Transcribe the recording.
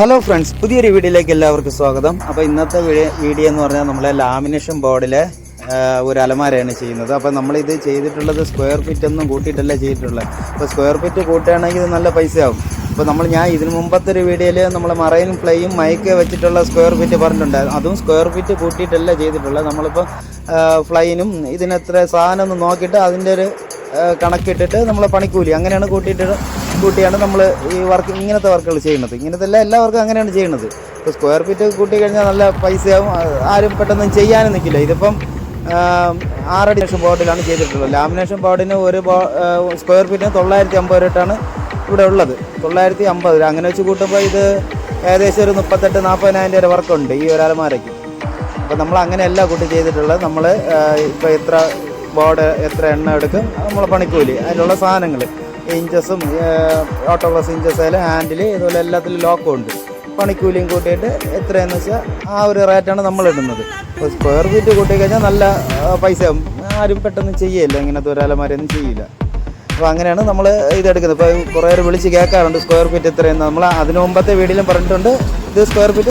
Hello friends പുതിയൊരു വീഡിയോയിലേക്ക് എല്ലാവർക്കും സ്വാഗതം. അപ്പോൾ ഇന്നത്തെ വീഡിയോ എന്ന് പറഞ്ഞാൽ നമ്മളെ ലാമിനേഷൻ ബോർഡിലെ ഒരു അലമാരയാണ് ചെയ്യുന്നത്. അപ്പോൾ നമ്മളിത് ചെയ്തിട്ടുള്ളത് സ്ക്വയർ ഫീറ്റ് ഒന്നും കൂട്ടിയിട്ടല്ല ചെയ്തിട്ടുള്ളത്. അപ്പോൾ സ്ക്വയർ ഫീറ്റ് കൂട്ടുകയാണെങ്കിൽ ഇത് നല്ല പൈസയാവും. അപ്പോൾ നമ്മൾ ഞാൻ ഇതിന് മുമ്പത്തെ ഒരു വീഡിയോയിൽ നമ്മൾ മറയും പ്ലേയും മൈക്ക് വെച്ചിട്ടുള്ള സ്ക്വയർ ഫീറ്റ് പറഞ്ഞിട്ടുണ്ടായിരുന്നു. അതും സ്ക്വയർ ഫീറ്റ് കൂട്ടിയിട്ടല്ല ചെയ്തിട്ടുള്ളത്. നമ്മളിപ്പോൾ ഫ്ലൈനും ഇതിനെത്ര സാധനം ഒന്ന് നോക്കിയിട്ട് അതിന്റെ ഒരു കണക്കിട്ടിട്ട് നമ്മൾ പണിക്കൂലി. അങ്ങനെയാണ് കൂട്ടിയിട്ട് കൂട്ടിയാണ് നമ്മൾ ഈ വർക്ക് ഇങ്ങനത്തെ വർക്കുകൾ ചെയ്യുന്നത്. ഇങ്ങനത്തെ എല്ലാ എല്ലാ വർക്കും അങ്ങനെയാണ് ചെയ്യുന്നത്. ഇപ്പോൾ സ്ക്വയർ ഫീറ്റ് കൂട്ടി കഴിഞ്ഞാൽ നല്ല പൈസയാവും. ആരും പെട്ടെന്ന് ചെയ്യാനും നിൽക്കില്ല ഇതിപ്പം ആറടി ലക്ഷം ബോർഡിലാണ് ചെയ്തിട്ടുള്ളത്. ലാമിനേഷൻ ബോർഡിന് ഒരു ബോ സ്ക്വയർ ഫീറ്റിന് തൊള്ളായിരത്തി അമ്പത് രൂപയാണ് ഇവിടെ ഉള്ളത്. തൊള്ളായിരത്തി അമ്പത് രൂപ. അങ്ങനെ വെച്ച് കൂട്ടുമ്പോൾ ഇത് ഏകദേശം ഒരു മുപ്പത്തെട്ട് നാൽപ്പതിനായിരം രൂപ വർക്കുണ്ട് ഈ ഒരു അലമാരയ്ക്ക് അപ്പോൾ നമ്മൾ അങ്ങനെയല്ല കൂട്ടി ചെയ്തിട്ടുള്ളത്. നമ്മൾ ഇപ്പോൾ എത്ര ബോർഡ് എത്ര എണ്ണ എടുക്കും? നമ്മളെ പണിക്കൂലി. അതിലുള്ള സാധനങ്ങൾ ഇഞ്ചസും ഓട്ടോഗ്ലാസ് ഇഞ്ചസ് ആയാലും ഹാൻഡിൽ ഇതുപോലെ എല്ലാത്തിലും ലോക്കും ഉണ്ട്. പണിക്കൂലിയും കൂട്ടിയിട്ട് എത്രയെന്ന് വെച്ചാൽ ആ ഒരു റേറ്റാണ് നമ്മൾ ഇടുന്നത്. സ്ക്വയർ ഫീറ്റ് കൂട്ടി കഴിഞ്ഞാൽ നല്ല പൈസ ആരും പെട്ടെന്ന് ചെയ്യില്ല? ഇങ്ങനത്തെ ഒരു ചെയ്യില്ല. അപ്പോൾ അങ്ങനെയാണ് നമ്മൾ ഇതെടുക്കുന്നത്. ഇപ്പോൾ കുറേ പേര് വിളിച്ച് കേൾക്കാറുണ്ട് സ്ക്വയർ ഫീറ്റ് എത്രയെന്ന്? നമ്മൾ അതിനു മുമ്പത്തെ വീഡിയോയിലും പറഞ്ഞിട്ടുണ്ട്. ഇത് സ്ക്വയർ ഫീറ്റ്